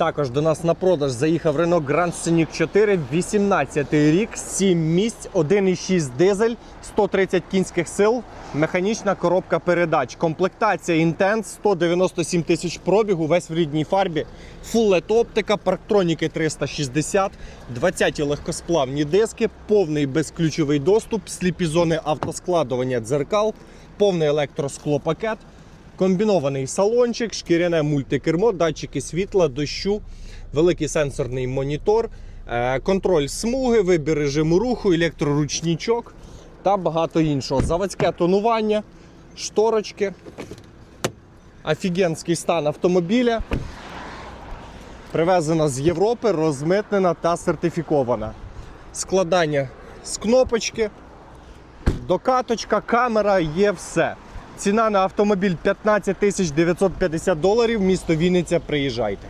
Також до нас на продаж заїхав Renault Grand Scenic 4, 18 рік, 7 місць, 1,6 дизель, 130 кінських сил, механічна коробка передач. Комплектація Intense, 197 тисяч пробігу, весь в рідній фарбі. LED оптика, парктроніки 360, 20 легкосплавні диски, повний безключовий доступ, сліпі зони автоскладування дзеркал, повний електросклопакет. Комбінований салончик, шкіряне мультикермо, датчики світла, дощу, великий сенсорний монітор, е, контроль смуги, вибір режиму руху, електроручничок та багато іншого. Заводське тонування, шторочки, офігенський стан автомобіля. Привезена з Європи, розмитнена та сертифікована. Складання з кнопочки, докаточка, камера, є все. Ціна на автомобіль 15 тисяч 950 доларів. Місто Вінниця. Приїжджайте.